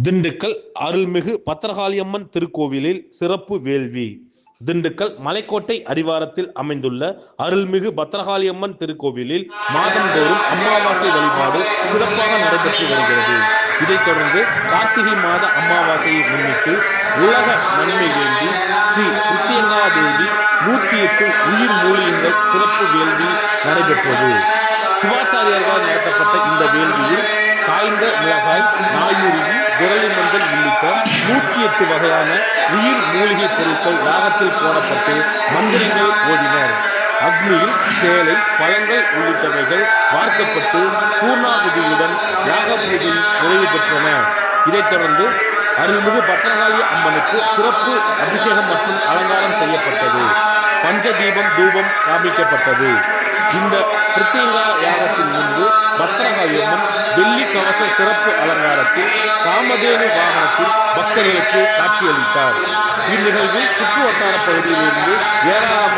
திண்டுக்கல் அருள்மிகு பத்திரகாளியம்மன் திருக்கோவிலில் சிறப்பு வேள்வி. திண்டுக்கல் மலைக்கோட்டை அடிவாரத்தில் அமைந்துள்ள அருள்மிகு பத்திரகாளியம்மன் திருக்கோவிலில் மாதந்தோறும் அமாவாசை வழிபாடு சிறப்பாக நடைபெற்று வருகிறது. இதைத் தொடர்ந்து கார்த்திகை மாத அமாவாசையை முன்னிட்டு உலக நன்மை வேண்டி ஸ்ரீ கிருத்தியங்கா தேவி நூத்தி எட்டு உயிர் மூலியங்கள் சிறப்பு வேள்வி நடைபெற்றது. சிவாச்சாரியர்களால் நடத்தப்பட்ட இந்த வேள்வியில் காய்ந்த மிளகாய் நாயுருவி விரலி மஞ்சள் உள்ளிட்ட நூற்றி எட்டு வகையான உயிர் மூலிகை பொருட்கள் யாகத்தில் போடப்பட்டு மந்திரங்கள் ஓதினர். அக்னியில் சேலை பழங்கள் உள்ளிட்டவைகள் வார்க்கப்பட்டு பூர்ணாகுதியுடன் யாக பூஜை நிறைவு பெற்றன. இதைத் தொடர்ந்து அருள்மிகு பத்திரகாளி அம்மனுக்கு சிறப்பு அபிஷேகம் மற்றும் அலங்காரம் செய்யப்பட்டது. பஞ்சதீபம் தூபம் காமிக்கப்பட்டது இந்த பிருத்திகா யாகத்தின் முன் பத்திரகாளியம்மன் வெள்ளி கவச சிறப்பு அலங்காரத்தில் காமதேனு வாகனத்தில் பக்தர்களுக்கு காட்சியளித்தார். இந்நிகழ்வில் சுற்று வட்டார பகுதியிலிருந்து ஏராளமான